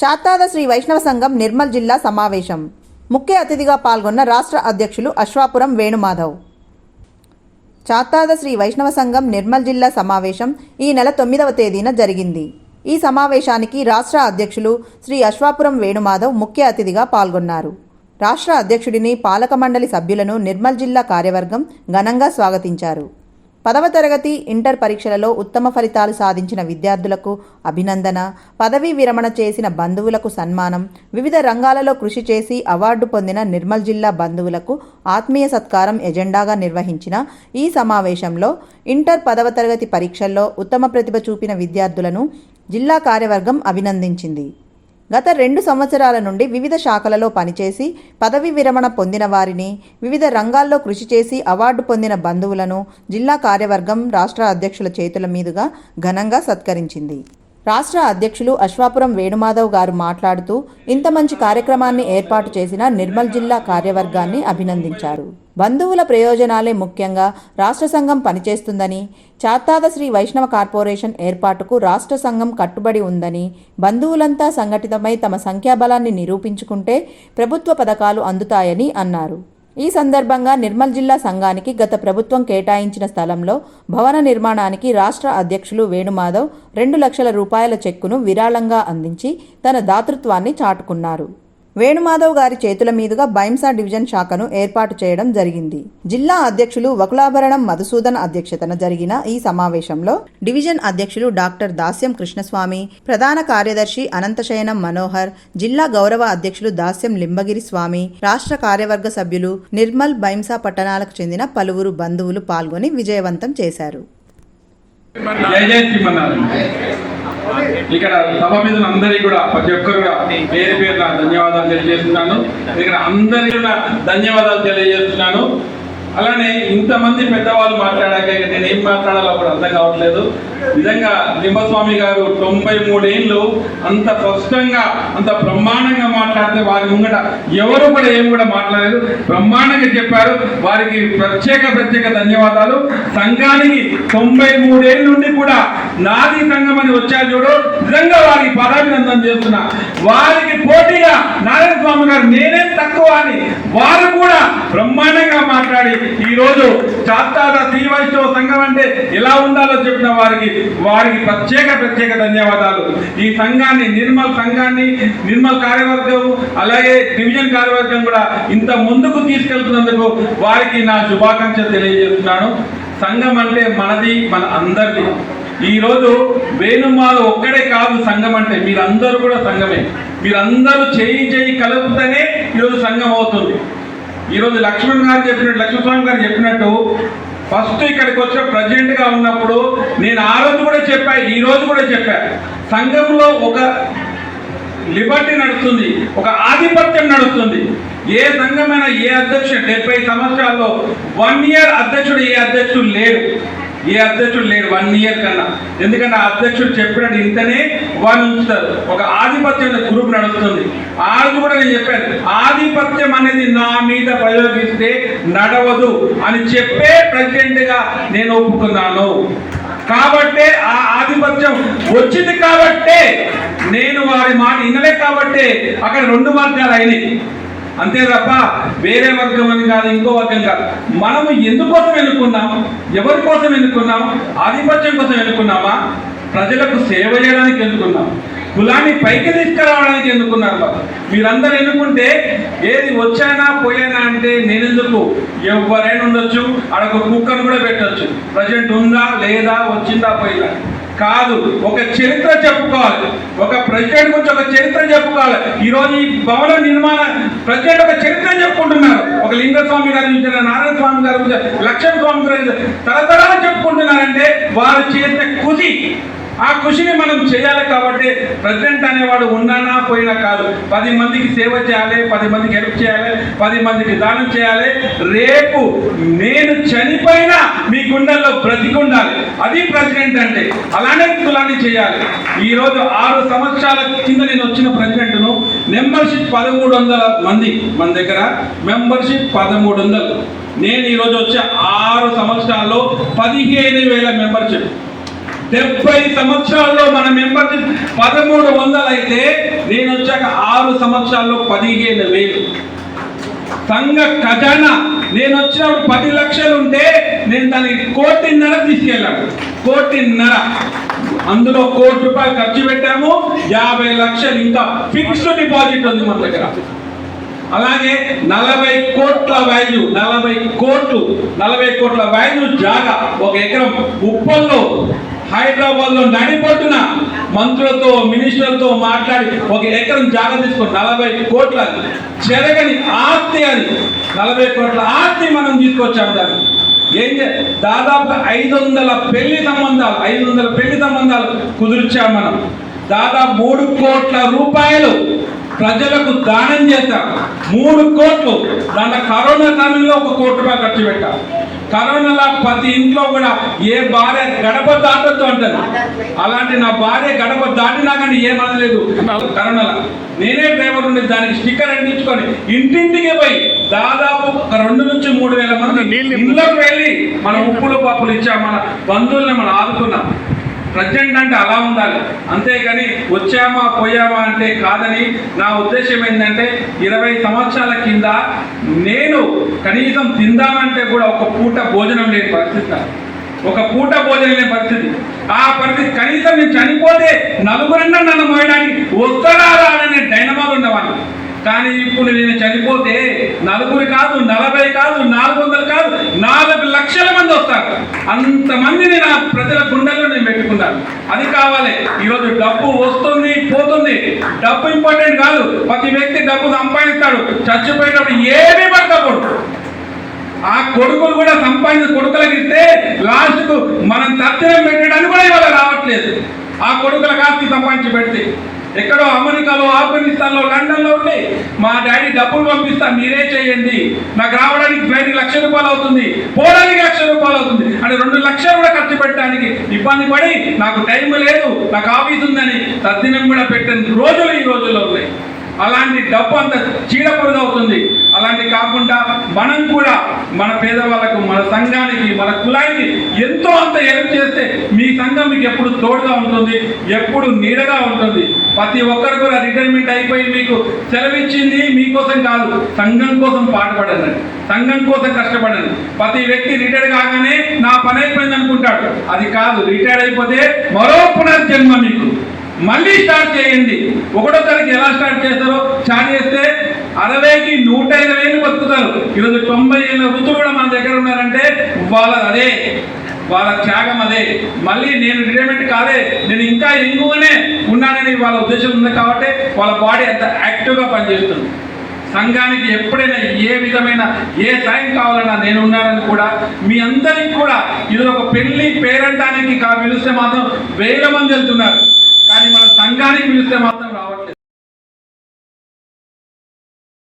చాతాద శ్రీ వైష్ణవ సంఘం నిర్మల్ జిల్లా సమావేశం. ముఖ్య అతిథిగా పాల్గొన్న రాష్ట్ర అధ్యక్షులు అశ్వాపురం వేణుమాధవ్. చాతాద శ్రీ వైష్ణవ సంఘం నిర్మల్ జిల్లా సమావేశం ఈ నెల తొమ్మిదవ తేదీన జరిగింది. ఈ సమావేశానికి రాష్ట్ర అధ్యక్షులు శ్రీ అశ్వాపురం వేణుమాధవ్ ముఖ్య అతిథిగా పాల్గొన్నారు. రాష్ట్ర అధ్యక్షుడిని పాలక మండలి సభ్యులను నిర్మల్ జిల్లా కార్యవర్గం ఘనంగా స్వాగతించారు. పదవ తరగతి ఇంటర్ పరీక్షలలో ఉత్తమ ఫలితాలు సాధించిన విద్యార్థులకు అభినందన. పదవీ విరమణ చేసిన బంధువులకు సన్మానం. వివిధ రంగాలలో కృషి చేసి అవార్డు పొందిన నిర్మల్ జిల్లా బంధువులకు ఆత్మీయ సత్కారం ఎజెండాగా నిర్వహించిన ఈ సమావేశంలో ఇంటర్ పదవ తరగతి పరీక్షల్లో ఉత్తమ ప్రతిభ చూపిన విద్యార్థులను జిల్లా కార్యవర్గం అభినందించింది. గత రెండు సంవత్సరాల నుండి వివిధ శాఖలలో పనిచేసి పదవి విరమణ పొందిన వారిని వివిధ రంగాల్లో కృషి చేసి అవార్డు పొందిన బంధువులను జిల్లా కార్యవర్గం రాష్ట్ర అధ్యక్షుల చేతుల మీదుగా ఘనంగా సత్కరించింది. రాష్ట్ర అధ్యక్షులు అశ్వాపురం వేణుమాధవ్ గారు మాట్లాడుతూ ఇంత మంచి కార్యక్రమాన్ని ఏర్పాటు చేసిన నిర్మల్ జిల్లా కార్యవర్గాన్ని అభినందించారు. బంధువుల ప్రయోజనాలే ముఖ్యంగా రాష్ట్ర సంఘం పనిచేస్తుందని చాత్తాద శ్రీ వైష్ణవ కార్పొరేషన్ ఏర్పాటుకు రాష్ట్ర సంఘం కట్టుబడి ఉందని బంధువులంతా సంఘటితమై తమ సంఖ్యాబలాన్ని నిరూపించుకుంటే ప్రభుత్వ పథకాలు అందుతాయని అన్నారు. ఈ సందర్భంగా నిర్మల్ జిల్లా సంఘానికి గత ప్రభుత్వం కేటాయించిన స్థలంలో భవన నిర్మాణానికి రాష్ట్ర అధ్యక్షులు వేణుమాధవ్ రెండు లక్షల రూపాయల చెక్కును విరాళంగా అందించి తన దాతృత్వాన్ని చాటుకున్నారు. వేణుమాధవ్ గారి చేతుల మీదుగా బైంసా డివిజన్ శాఖను ఏర్పాటు చేయడం జరిగింది. జిల్లా అధ్యక్షులు వకులాభరణం మధుసూదన్ అధ్యక్షతన జరిగిన ఈ సమావేశంలో డివిజన్ అధ్యక్షులు డాక్టర్ దాస్యం కృష్ణస్వామి ప్రధాన కార్యదర్శి అనంతశయనం మనోహర్ జిల్లా గౌరవ అధ్యక్షులు దాస్యం లింబగిరి స్వామి రాష్ట్ర కార్యవర్గ సభ్యులు నిర్మల్ బైంసా పట్టణాలకు చెందిన పలువురు బంధువులు పాల్గొని విజయవంతం చేశారు. ఇక్కడ సభ మీద అందరికీ కూడా ప్రతి ఒక్కరు కూడా పేరు పేరున ధన్యవాదాలు తెలియజేస్తున్నాను. ఇక్కడ అందరికీ కూడా ధన్యవాదాలు తెలియజేస్తున్నాను. అలానే ఇంతమంది పెద్దవాళ్ళు మాట్లాడాక నేను ఏం మాట్లాడాలో కూడా అర్థం కావట్లేదు. నిజంగా నిమ్మస్వామి గారు తొంభై మూడేళ్ళు అంత స్పష్టంగా అంత బ్రహ్మాండంగా మాట్లాడితే వారి ముంగట ఎవరు కూడా ఏం కూడా మాట్లాడలేదు. బ్రహ్మాండంగా చెప్పారు. వారికి ప్రత్యేక ప్రత్యేక ధన్యవాదాలు. సంఘానికి తొంభై మూడేళ్ళ నుండి కూడా నాది సంఘం అని వచ్చారు చూడు. నిజంగా వారికి పదాభినందన చేస్తున్నా. వారికి పోటీగా నారాయణ స్వామి గారు నేనేం తక్కువ అని వారు కూడా బ్రహ్మాండంగా మాట్లాడి ఈ రోజు చాత్తాద శ్రీ వైష్ణవ సంఘం అంటే ఎలా ఉండాలో చెప్పిన వారికి వారికి ప్రత్యేక ప్రత్యేక ధన్యవాదాలు. ఈ సంఘాన్ని నిర్మల్ సంఘాన్ని నిర్మల్ కార్యవర్గం అలాగే డివిజన్ కార్యవర్గం కూడా ఇంత ముందుకు తీసుకెళ్తున్నందుకు వారికి నా శుభాకాంక్షలు తెలియజేస్తున్నాను. సంఘం అంటే మనది మన అందరిది. ఈరోజు వేణుమాలు వేణుమాల ఒక్కడే కాదు సంఘం అంటే మీరందరూ కూడా సంఘమే. మీరందరూ చేయి చేయి కలుపుతూనే ఈరోజు సంఘం అవుతుంది. ఈరోజు లక్ష్మణ్ గారు చెప్పినట్టు లక్ష్మణస్వామి గారు చెప్పినట్టు ఫస్ట్ ఇక్కడికి వచ్చిన ప్రెసిడెంట్ ఉన్నప్పుడు నేను ఆ రోజు కూడా చెప్పా ఈ రోజు కూడా చెప్పా. సంఘంలో ఒక లిబర్టీ నడుస్తుంది ఒక ఆధిపత్యం నడుస్తుంది. ఏ సంఘమైనా ఏ అధ్యక్షుడు డెబ్బై సంవత్సరాల్లో వన్ ఇయర్ అధ్యక్షుడు ఏ అధ్యక్షుడు లేడు. ఏ అధ్యక్షుడు లేడు వన్ ఇయర్ కన్నా. ఎందుకంటే ఆ అధ్యక్షుడు చెప్పినట్టు ఇంతనే వాళ్ళు ఉంచుతారు. ఒక ఆధిపత్యం గ్రూప్ నడుస్తుంది. ఆ రోజు కూడా నేను చెప్పాను ఆధిపత్యం అనేది నా మీద ప్రయోగిస్తే నడవదు అని చెప్పే ప్రెసిడెంట్గా నేను ఒప్పుకున్నాను. కాబట్టే ఆ ఆధిపత్యం వచ్చింది కాబట్టే నేను వారి మాట వినలే కాబట్టే అక్కడ రెండు మార్గాలు అయినాయి. అంతే తప్ప వేరే వర్గం అని కాదు ఇంకో వర్గం కాదు. మనము ఎందుకోసం ఎన్నుకున్నాం? ఎవరి కోసం ఎన్నుకున్నాం? ఆధిపత్యం కోసం ఎన్నుకున్నామా? ప్రజలకు సేవ చేయడానికి ఎన్నుకున్నాం. కులాన్ని పైకి తీసుకురావడానికి ఎన్నుకున్నారు బాబు. మీరందరూ ఎన్నుకుంటే ఏది వచ్చానా పోయానా అంటే నేనెందుకు? ఎవరైనా ఉండొచ్చు అడొక కుక్కను కూడా పెట్టొచ్చు. ప్రజెంట్ ఉందా లేదా వచ్చిందా పోయిందా? కాదు ఒక చరిత్ర చెప్పుకోవాలి. ఒక ప్రెసిడెంట్ గురించి ఒక చరిత్ర చెప్పుకోవాలి. ఈరోజు ఈ భవన నిర్మాణ ప్రెసిడెంట్ ఒక చరిత్ర చెప్పుకుంటున్నారు. ఒక లింగస్వామి గారి గురించి నారాయణ స్వామి గారి గురించి లక్ష్మణ స్వామి గారి గురించి తరతరాలు చెప్పుకుంటున్నారంటే వారు చేసిన కుది. ఆ కృషిని మనం చేయాలి కాబట్టి ప్రెసిడెంట్ అనేవాడు ఉన్నానా పోయినా కాదు. పది మందికి సేవ చేయాలి పది మందికి హెల్ప్ చేయాలి పది మందికి దానం చేయాలి. రేపు నేను చనిపోయినా మీ గుండెల్లో బ్రతికుండాలి. అది ప్రెసిడెంట్ అంటే అలానే కులాన్ని చేయాలి. ఈరోజు ఆరు సంవత్సరాల కింద నేను వచ్చిన ప్రెసిడెంట్ను మెంబర్షిప్ పదమూడు వందల మంది మన దగ్గర. మెంబర్షిప్ పదమూడు వందలు. నేను ఈరోజు వచ్చే ఆరు సంవత్సరాల్లో పదిహేను వేల మెంబర్షిప్. డెబ్బై సంవత్సరాల్లో మన మెంబర్షిప్ పదమూడు వందలు అయితే నేను వచ్చాక ఆరు సంవత్సరాల్లో పదిహేను వేలు. సంఘ ఖజానా. నేను వచ్చినప్పుడు పది లక్షలు ఉంటే నేను దానికి కోటిన్నర తీసుకెళ్ళాను. కోటిన్నర. అందులో కోటి రూపాయలు ఖర్చు పెట్టాము. యాభై లక్షలు ఇంకా ఫిక్స్డ్ డిపాజిట్ ఉంది మన దగ్గర. అలాగే నలభై కోట్ల వాల్యూ నలభై కోట్లు నలభై కోట్ల వాల్యూ జాగా ఒక ఎకరం ఉప్పల్లో. హైదరాబాద్లో నడిపొట్టున మంత్రులతో మినిస్టర్లతో మాట్లాడి ఒక ఎకరం జాగ తీసుకొని నలభై కోట్ల చెరగని ఆస్తి అని నలభై కోట్ల ఆస్తి మనం తీసుకొచ్చాము దాన్ని. ఏం చే దాదాపు ఐదు వందల పెళ్ళి సంబంధాలు ఐదు వందల పెళ్ళి సంబంధాలు కుదిర్చాం మనం. దాదాపు మూడు కోట్ల రూపాయలు ప్రజలకు దానం చేశాం. మూడు కోట్లు. దాంట్లో కరోనా సమయంలో ఒక కోటి రూపాయలు ఖర్చు పెట్టాం. కరోనాలో ప్రతి ఇంట్లో కూడా ఏ భార్య గడప దాటొద్దు అంటారు అలాంటి నా భార్య గడప దాటినా కానీ ఏమనలేదు కరోనాలో. నేనే డ్రైవర్ ఉండి దానికి స్టిక్కర్ అంటించుకొని ఇంటింటికి పోయి దాదాపు ఒక రెండు నుంచి మూడు వేల మంది ఇళ్ళకి వెళ్ళి మన ఉప్పులు పప్పులు ఇచ్చాం మన బంధువుల్ని మనం ఆదుకున్నాం. ప్రజెంట్ అంటే అలా ఉండాలి. అంతేగాని వచ్చామా పోయామా అంటే కాదని నా ఉద్దేశం ఏంటంటే ఇరవై సంవత్సరాల కింద నేను కనీసం తిందామంటే కూడా ఒక పూట భోజనం లేని పరిస్థితి ఒక పూట భోజనం లేని పరిస్థితి. ఆ పరిస్థితి కనీసం నేను చనిపోతే నలుగురన్నా నన్ను మోయడానికి వస్తారా అనే డైనమాలు ఉండేవాడిని కానీ ఇప్పుడు నేను చనిపోతే నలుగురు కాదు నలభై కాదు నాలుగు వందలు కాదు నాలుగు లక్షల మంది వస్తారు. అంతమందిని నా ప్రజల గుండెల్లో నేను పెట్టుకున్నాను. అది కావాలి. ఈరోజు డబ్బు వస్తుంది పోతుంది. డబ్బు ఇంపార్టెంట్ కాదు. ప్రతి వ్యక్తి డబ్బు సంపాదిస్తాడు. చచ్చిపోయినప్పుడు ఏమీ పడకపోడు ఆ కొడుకులు కూడా సంపాదించిన కొడుకులకు ఇస్తే లాస్ట్కు మనం తత్తిరం పెట్టడానికి కూడా ఇవాళ రావట్లేదు. ఆ కొడుకుల ఆస్తి సంపాదించి పెడితే. ఎక్కడో అమెరికాలో ఆఫ్ఘనిస్తాన్లో లండన్లో ఉండి మా డాడీ డబ్బులు పంపిస్తా మీరే చేయండి. నాకు రావడానికి ఫ్లైట్ లక్ష రూపాయలు అవుతుంది పోవడానికి లక్ష రూపాయలు అవుతుంది. అంటే రెండు లక్షలు కూడా ఖర్చు పెట్టడానికి ఇబ్బంది పడి నాకు టైం లేదు నాకు ఆఫీస్ ఉందని తద్దినం కూడా పెట్టిన రోజులు ఈ రోజుల్లో అలాంటి డబ్బు అంత చీడపురుగు అవుతుంది అలాంటి కాకుండా మనం కూడా మన పేదవాళ్ళకు మన సంఘానికి మన కులానికి ఎంతో అంత హెల్ప్ చేస్తే మీ సంఘం మీకు ఎప్పుడు తోడుగా ఉంటుంది ఎప్పుడు నీడగా ఉంటుంది. ప్రతి ఒక్కరు కూడా రిటైర్మెంట్ అయిపోయి మీకు సెలవిచ్చింది మీకోసం కాదు సంఘం కోసం పాటుపడండి. సంఘం కోసం కష్టపడండి. ప్రతి వ్యక్తి రిటైర్ కాగానే నా పని అయిపోయింది అనుకుంటాడు అది కాదు రిటైర్ అయిపోతే మరో పునర్జన్మ మీకు. మళ్ళీ స్టార్ట్ చేయండి. ఒకటో తారీఖు ఎలా స్టార్ట్ చేస్తారో స్టార్ట్ చేస్తే అరవైకి నూట ఇరవై వేలు బతుకుతారు. ఈరోజు తొంభై ఏళ్ళ ఋతువు కూడా మన దగ్గర ఉన్నారంటే వాళ్ళ అదే వాళ్ళ త్యాగం అదే. మళ్ళీ నేను రిటైర్మెంట్ కాదే నేను ఇంకా ఎక్కువనే ఉన్నానని వాళ్ళ ఉద్దేశం ఉంది కాబట్టి వాళ్ళ బాడీ అంత యాక్టివ్గా పనిచేస్తుంది. సంఘానికి ఎప్పుడైనా ఏ విధమైన ఏ సాయం కావాలన్నా నేను ఉన్నానని కూడా మీ అందరికి కూడా ఇది ఒక పెళ్ళి పేరంటానికి కా పిలిస్తే మాత్రం వేల మంది వెళ్తున్నారు. సంఘానికి పిలిస్తే మాత్రం రావట్లేదు